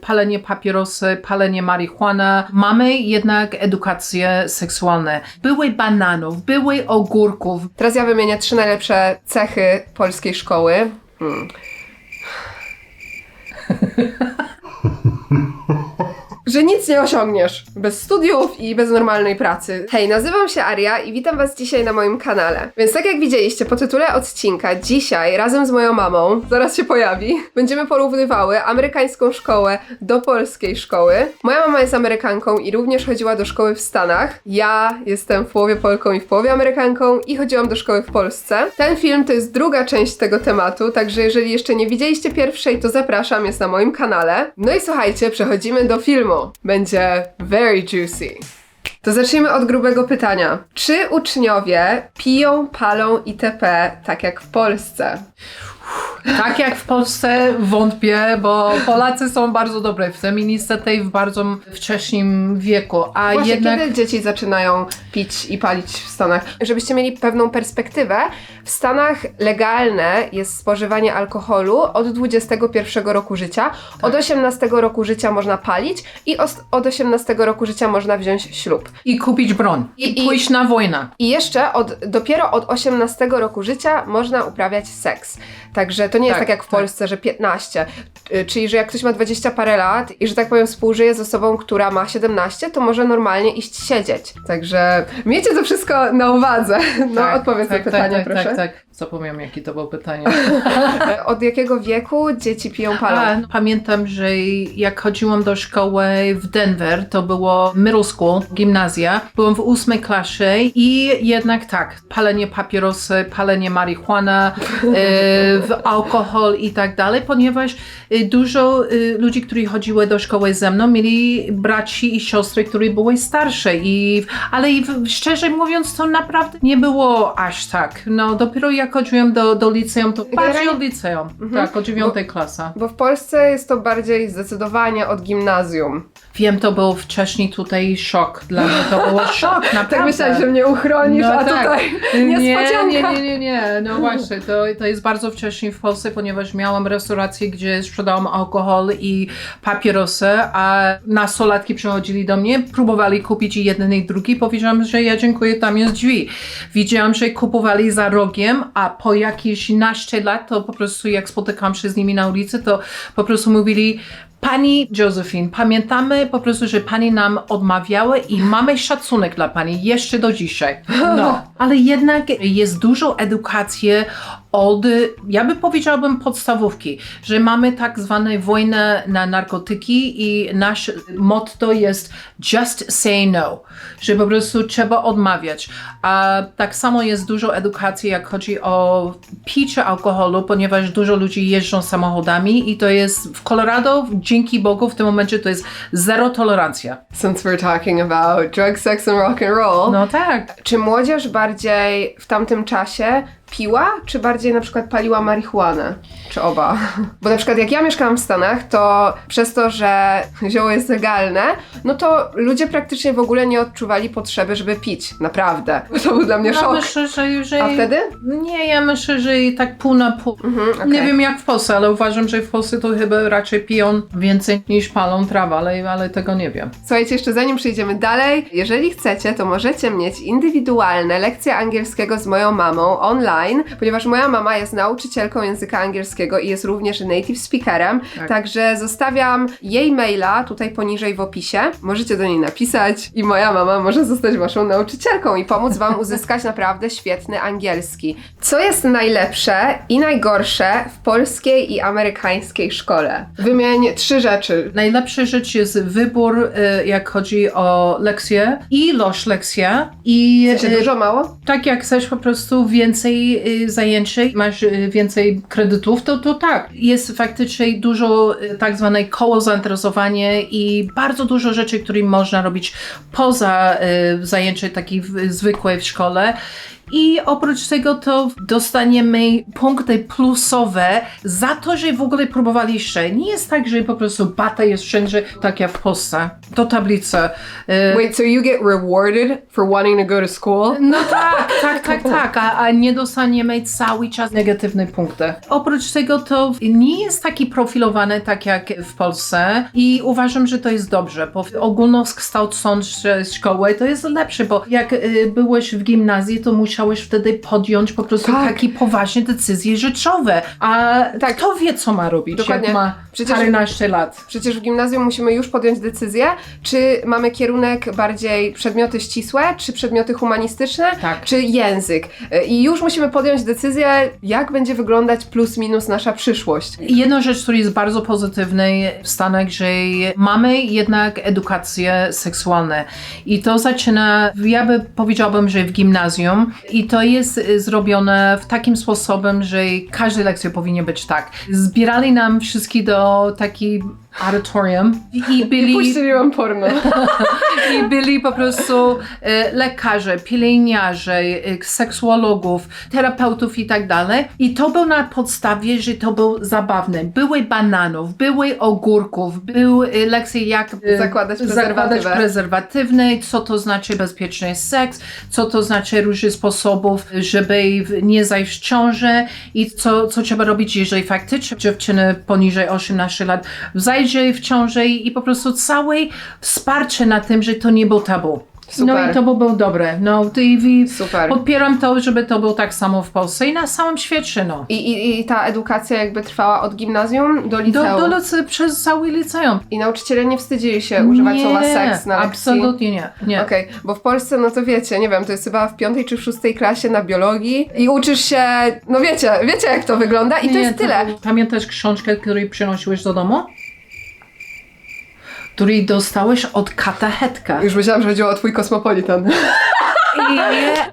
palenie papierosy, palenie marihuana. Mamy jednak edukację seksualną. Były bananów, były ogórków. Teraz ja wymienię trzy najlepsze cechy polskiej szkoły. Hmm. Że nic nie osiągniesz bez studiów i bez normalnej pracy. Hej, nazywam się Aria i witam Was dzisiaj na moim kanale. Więc tak jak widzieliście po tytule odcinka, dzisiaj razem z moją mamą, zaraz się pojawi, będziemy porównywały amerykańską szkołę do polskiej szkoły. Moja mama jest Amerykanką i również chodziła do szkoły w Stanach. Ja jestem w połowie Polką i w połowie Amerykanką i chodziłam do szkoły w Polsce. Ten film to jest druga część tego tematu, także jeżeli jeszcze nie widzieliście pierwszej, to zapraszam, jest na moim kanale. No i słuchajcie, przechodzimy do filmu. Będzie very juicy. To zacznijmy od grubego pytania. Czy uczniowie piją, palą itp. tak jak w Polsce? Tak jak w Polsce wątpię, bo Polacy są bardzo dobre w tym i w bardzo wcześnim wieku. A Właśnie jednak kiedy dzieci zaczynają pić i palić w Stanach? Żebyście mieli pewną perspektywę, w Stanach legalne jest spożywanie alkoholu od 21 roku życia, od 18 roku życia można palić i od 18 roku życia można wziąć ślub. i kupić broń, I- i, i- pójść na wojnę. I jeszcze od, dopiero od 18 roku życia można uprawiać seks. Także to nie jest Tak, tak jak w tak. Polsce, że 15. Y, Czyli, że jak ktoś ma 20 parę lat i że tak powiem współżyje z osobą, która ma 17, to może normalnie iść siedzieć. Także miejcie to wszystko na uwadze. No, Tak, odpowiedz tak, na pytanie, tak, proszę. Tak, tak, Zapomniałam, jakie to było pytanie. Od jakiego wieku dzieci piją palą? A, no, pamiętam, że jak chodziłam do szkoły w Denver, to było middle school, gimnazja. Byłam w ósmej klasie i jednak tak, palenie papierosy, palenie marihuana, e, w alkohol i tak dalej, ponieważ e, dużo e, ludzi, którzy chodziły do szkoły ze mną, mieli braci i siostry, które były starsze i, ale i szczerze mówiąc, to naprawdę nie było aż tak. No, dopiero jak chodziłam do, do liceum, to bardziej od liceum, tak, od dziewiątej klasy. Bo w Polsce jest to bardziej zdecydowanie od gimnazjum. Wiem, to był wcześniej tutaj szok. Dla mnie to było szok, naprawdę. Tak myślałam, że mnie uchronisz, No a tak. tutaj Nie, nie, nie, nie, nie. No właśnie, to, to jest bardzo wcześnie w Polsce, ponieważ miałam restaurację, gdzie sprzedałam alkohol i papierosy, a nastolatki przychodzili do mnie, próbowali kupić jeden i drugi. Powiedziałam, że ja dziękuję, tam jest drzwi. Widziałam, że kupowali za rogiem, a po jakieś naście lat, to po prostu jak spotykałam się z nimi na ulicy, to po prostu mówili, Pani Josephine, pamiętamy po prostu, że Pani nam odmawiała i mamy szacunek dla Pani jeszcze do dzisiaj. No, ale jednak jest dużo edukacji od, ja bym powiedziałabym podstawówki, że mamy tak zwane wojnę na narkotyki i nasz motto jest just say no, że po prostu trzeba odmawiać. A tak samo jest dużo edukacji, jak chodzi o picie alkoholu, ponieważ dużo ludzi jeżdżą samochodami i to jest w Colorado, dzięki Bogu, w tym momencie to jest zero tolerancja. Since we're talking about drug, sex and rock and roll, No tak. czy młodzież bardziej w tamtym czasie piła, czy bardziej na przykład paliła marihuanę? Czy oba? Bo na przykład jak ja mieszkałam w Stanach, to przez to, że zioło jest legalne, no to ludzie praktycznie w ogóle nie odczuwali potrzeby, żeby pić. Naprawdę. To był dla mnie Ja szok. myślę, że, że... A wtedy? Nie, ja myślę, że tak pół na pół. Mhm, okej. Nie wiem jak w Polsce, ale uważam, że w Polsce to chyba raczej piją więcej niż palą trawę, ale, ale tego nie wiem. Słuchajcie, jeszcze zanim przejdziemy dalej, jeżeli chcecie, to możecie mieć indywidualne lekcje angielskiego z moją mamą online, ponieważ moja mama jest nauczycielką języka angielskiego i jest również native speakerem, Tak. także zostawiam jej maila tutaj poniżej w opisie. Możecie do niej napisać i moja mama może zostać waszą nauczycielką i pomóc wam uzyskać naprawdę świetny angielski. Co jest najlepsze i najgorsze w polskiej i amerykańskiej szkole? Wymień trzy rzeczy. Najlepsza rzecz jest wybór, e, jak chodzi o lekcje, ilość lekcja i Czy dużo, mało? tak jak chcesz po prostu więcej y, zajęć, masz y, więcej kredytów, to, to tak. Jest faktycznie dużo y, tak zwane koło zainteresowania i bardzo dużo rzeczy, które można robić poza y, zajęcia takie w- zwykłe w szkole. I oprócz tego to dostaniemy punkty plusowe za to, że w ogóle próbowaliście. Nie jest tak, że po prostu bata jest wszędzie tak jak w Polsce. Do tablicy. E, Wait, so you get rewarded for wanting to go to school? no tak, tak, tak, tak, a, a nie dostaniemy cały czas negatywne punkty. Oprócz tego to nie jest taki profilowany tak jak w Polsce i uważam, że to jest dobrze, bo ogólnokształcące szkoły to jest lepsze, bo jak y, byłeś w gimnazji, to musiałeś wtedy podjąć po prostu Tak. takie poważne decyzje rzeczowe, a Tak. kto wie, co ma robić, Dokładnie. jak ma Przecież- 14 lat. Przecież w gimnazjum musimy już podjąć decyzję, czy mamy kierunek bardziej przedmioty ścisłe, czy przedmioty humanistyczne, Tak. czy język. I już musimy podjąć decyzję, jak będzie wyglądać plus minus nasza przyszłość. Jedna rzecz, która jest bardzo pozytywna w Stanach, że mamy jednak edukację seksualną i to zaczyna, ja by powiedziałabym, że w gimnazjum i to jest y, zrobione w takim sposobem, że każda lekcja powinna być tak. Zbierali nam wszystkich do takiej auditorium i byli... Puścili wam porno. I byli po prostu e, lekarze, pielęgniarze, e, seksuologów, terapeutów i tak dalej. I to było na podstawie, że to było zabawne. Były bananów, były ogórków, były lekcje jak Zakładać zakładać prezerwatywę. prezerwatywne, co to znaczy bezpieczny seks, co to znaczy różne sposobów, żeby nie zajść w ciążę i co, co trzeba robić, jeżeli faktycznie dziewczyny poniżej 18 lat zajdzie w ciążę i, i po prostu całe wsparcie na tym, że to nie był tabu. No Super. i to by było dobre. No to i, Super. podpieram to, żeby to było tak samo w Polsce i na całym świecie, no. I, i, I ta edukacja jakby trwała od gimnazjum do Do, liceum. do, lice- przez cały liceum. I nauczyciele nie wstydzili się używać nie, słowa seks na lekcji. absolutnie nie. nie. Okej, bo w Polsce, no to wiecie, nie wiem, to jest chyba w piątej czy w szóstej klasie na biologii i uczysz się, no wiecie, wiecie jak to wygląda i to Nie, jest tyle. był- Pamiętasz książkę, której przynosiłeś do domu? Której dostałeś od katechetka. Już myślałam, że chodziło o twój kosmopolitan.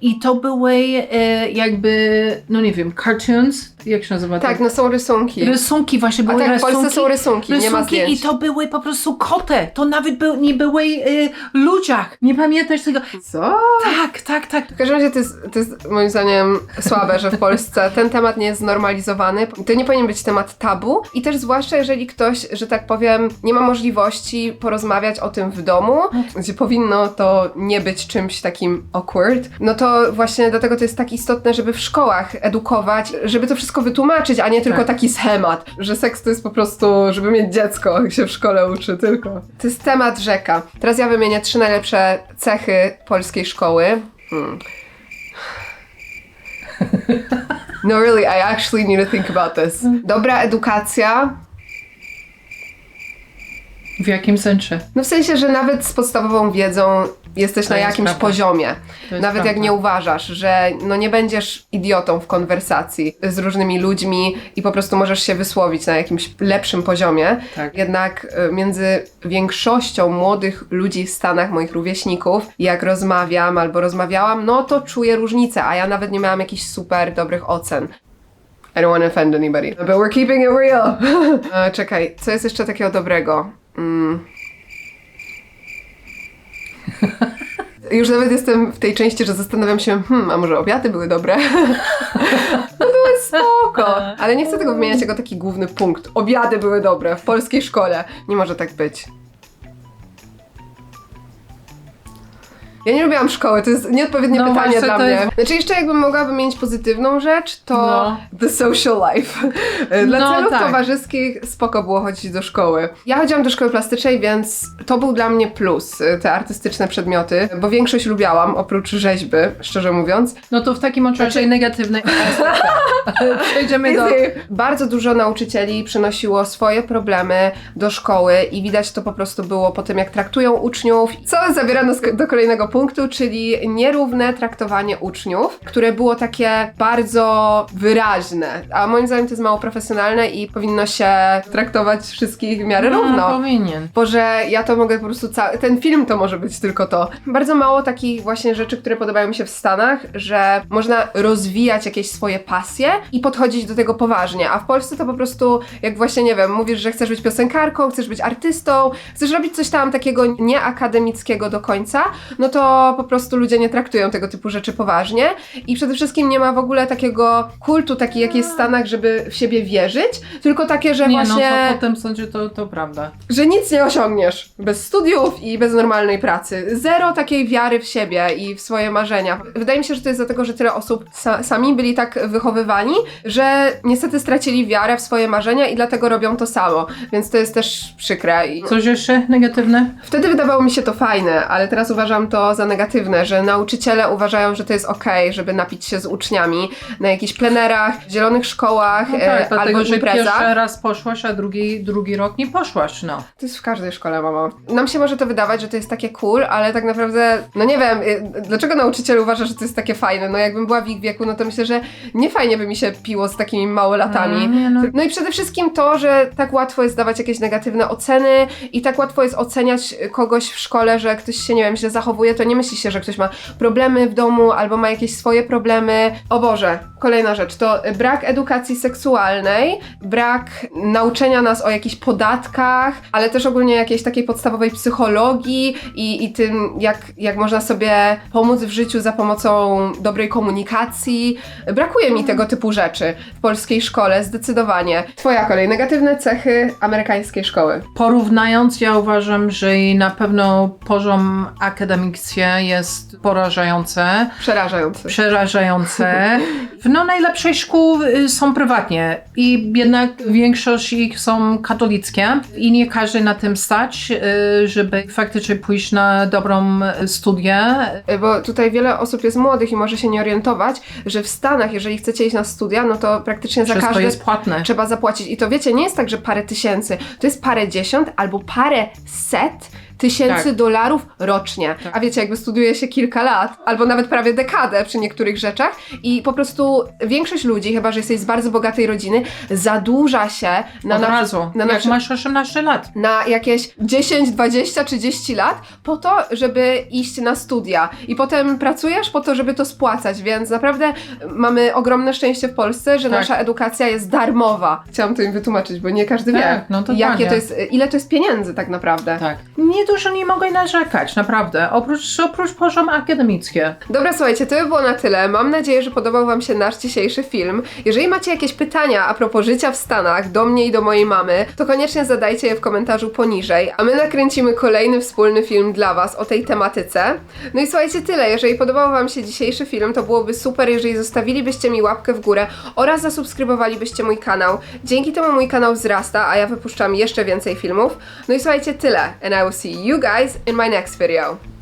I, I to były e, jakby, no nie wiem, cartoons, jak się nazywa? Tak, to? no są rysunki. Rysunki właśnie A były tak, w rysunki. Polsce są rysunki, nie ma rysunki zdjęć. I to były po prostu koty. To nawet był, nie były e, ludziach. Nie pamiętasz tego? Co? Tak, tak, tak. W każdym razie to jest, to jest moim zdaniem słabe, że w Polsce ten temat nie jest znormalizowany. To nie powinien być temat tabu i też zwłaszcza jeżeli ktoś, że tak powiem, nie ma możliwości porozmawiać o tym w domu, gdzie powinno to nie być czymś takim awkward, no to właśnie dlatego to jest tak istotne, żeby w szkołach edukować, żeby to wszystko wytłumaczyć, a nie tylko Tak. taki schemat, że seks to jest po prostu, żeby mieć dziecko, jak się w szkole uczy tylko. To jest temat rzeka. Teraz ja wymienię trzy najlepsze cechy polskiej szkoły. Hmm. No really, I actually need to think about this. Dobra edukacja. W jakim sensie? No w sensie, że nawet z podstawową wiedzą jesteś To na jest jakimś prawda. poziomie. Nawet jak prawda. nie uważasz, że no nie będziesz idiotą w konwersacji z różnymi ludźmi i po prostu możesz się wysłowić na jakimś lepszym poziomie. Tak. Jednak y, między większością młodych ludzi w Stanach, moich rówieśników, jak rozmawiam albo rozmawiałam, no to czuję różnicę, a ja nawet nie miałam jakichś super dobrych ocen. I don't want to offend anybody. But we're keeping it real. e, czekaj, co jest jeszcze takiego dobrego? Mm. Już nawet jestem w tej części, że zastanawiam się, hmm, a może obiady były dobre? no były spoko. Ale nie chcę tego wymieniać jako taki główny punkt. Obiady były dobre w polskiej szkole. Nie może tak być. Ja nie lubiłam szkoły, to jest nieodpowiednie No pytanie dla mnie. jest- Znaczy jeszcze jakbym mogła wymienić pozytywną rzecz, to No. the social life. Dla No celów tak. towarzyskich spoko było chodzić do szkoły. Ja chodziłam do szkoły plastycznej, więc to był dla mnie plus, y, te artystyczne przedmioty, bo większość lubiałam, oprócz rzeźby, szczerze mówiąc. No to w takim razie Znaczy- negatywnej Przejdziemy do... Bardzo dużo nauczycieli przynosiło swoje problemy do szkoły i widać to po prostu było po tym, jak traktują uczniów. Co zabiera nas do kolejnego punktu, czyli nierówne traktowanie uczniów, które było takie bardzo wyraźne. A moim zdaniem to jest mało profesjonalne i powinno się traktować wszystkich w miarę równo. No, powinien. Boże, ja to mogę po prostu cały. Ten film to może być tylko to. Bardzo mało takich właśnie rzeczy, które podobają mi się w Stanach, że można rozwijać jakieś swoje pasje i podchodzić do tego poważnie. A w Polsce to po prostu, jak właśnie nie wiem, mówisz, że chcesz być piosenkarką, chcesz być artystą, chcesz robić coś tam takiego nieakademickiego do końca, no to to po prostu ludzie nie traktują tego typu rzeczy poważnie i przede wszystkim nie ma w ogóle takiego kultu, taki jak jest w Stanach, żeby w siebie wierzyć, tylko takie, że Nie, właśnie, no to potem sądzę, to, to prawda. że nic nie osiągniesz bez studiów i bez normalnej pracy. Zero takiej wiary w siebie i w swoje marzenia. Wydaje mi się, że to jest dlatego, że tyle osób sa sami byli tak wychowywani, że niestety stracili wiarę w swoje marzenia i dlatego robią to samo, więc to jest też przykre. I... Coś jeszcze negatywne? Wtedy wydawało mi się to fajne, ale teraz uważam to za negatywne, że nauczyciele uważają, że to jest okej, żeby napić się z uczniami na jakichś plenerach, w zielonych szkołach No e, tak, albo dlatego, że imprezach. pierwszy raz poszłaś, a drugi, drugi rok nie poszłaś, no. To jest w każdej szkole, mamo. Nam się może to wydawać, że to jest takie cool, ale tak naprawdę, no nie wiem, y, dlaczego nauczyciel uważa, że to jest takie fajne? No jakbym była w ich wieku, no to myślę, że nie fajnie by mi się piło z takimi małolatami. Mm, nie, no. No i przede wszystkim to, że tak łatwo jest dawać jakieś negatywne oceny i tak łatwo jest oceniać kogoś w szkole, że ktoś się, nie wiem, źle zachowuje, to nie myśli się, że ktoś ma problemy w domu albo ma jakieś swoje problemy. O Boże, kolejna rzecz, to brak edukacji seksualnej, brak nauczenia nas o jakichś podatkach, ale też ogólnie jakiejś takiej podstawowej psychologii i, i tym, jak, jak można sobie pomóc w życiu za pomocą dobrej komunikacji. Brakuje mi tego typu rzeczy w polskiej szkole, zdecydowanie. Twoja kolej, negatywne cechy amerykańskiej szkoły. Porównując, ja uważam, że na pewno poziom akademicki jest porażające, Przerażający. przerażające. W no, najlepszej szkół y, są prywatnie i jednak większość ich są katolickie i nie każdy na tym stać, y, żeby faktycznie pójść na dobrą y, studię. Bo tutaj wiele osób jest młodych i może się nie orientować, że w Stanach, jeżeli chcecie iść na studia, no to praktycznie za Wszystko każde jest płatne. trzeba zapłacić. I to wiecie, nie jest tak, że parę tysięcy, to jest parę dziesiąt albo parę set tysięcy Tak. dolarów rocznie. A wiecie, jakby studiuje się kilka lat, albo nawet prawie dekadę przy niektórych rzeczach i po prostu większość ludzi, chyba że jesteś z bardzo bogatej rodziny, zadłuża się na Od na- razu, na jak nasze- masz 18 lat. na jakieś 10, 20, 30 lat po to, żeby iść na studia. I potem pracujesz po to, żeby to spłacać, więc naprawdę mamy ogromne szczęście w Polsce, że Tak. nasza edukacja jest darmowa. Chciałam to im wytłumaczyć, bo nie każdy wie, Tak, no totalnie. jakie to jest, ile to jest pieniędzy tak naprawdę. Tak. Nie dużo nie mogę narzekać, naprawdę. Oprócz, oprócz poziom akademicki. Dobra, słuchajcie, to by było na tyle. Mam nadzieję, że podobał Wam się nasz dzisiejszy film. Jeżeli macie jakieś pytania a propos życia w Stanach, do mnie i do mojej mamy, to koniecznie zadajcie je w komentarzu poniżej, a my nakręcimy kolejny wspólny film dla Was o tej tematyce. No i słuchajcie, tyle. Jeżeli podobał Wam się dzisiejszy film, to byłoby super, jeżeli zostawilibyście mi łapkę w górę oraz zasubskrybowalibyście mój kanał. Dzięki temu mój kanał wzrasta, a ja wypuszczam jeszcze więcej filmów. No i słuchajcie, tyle. And I will see you guys in my next video.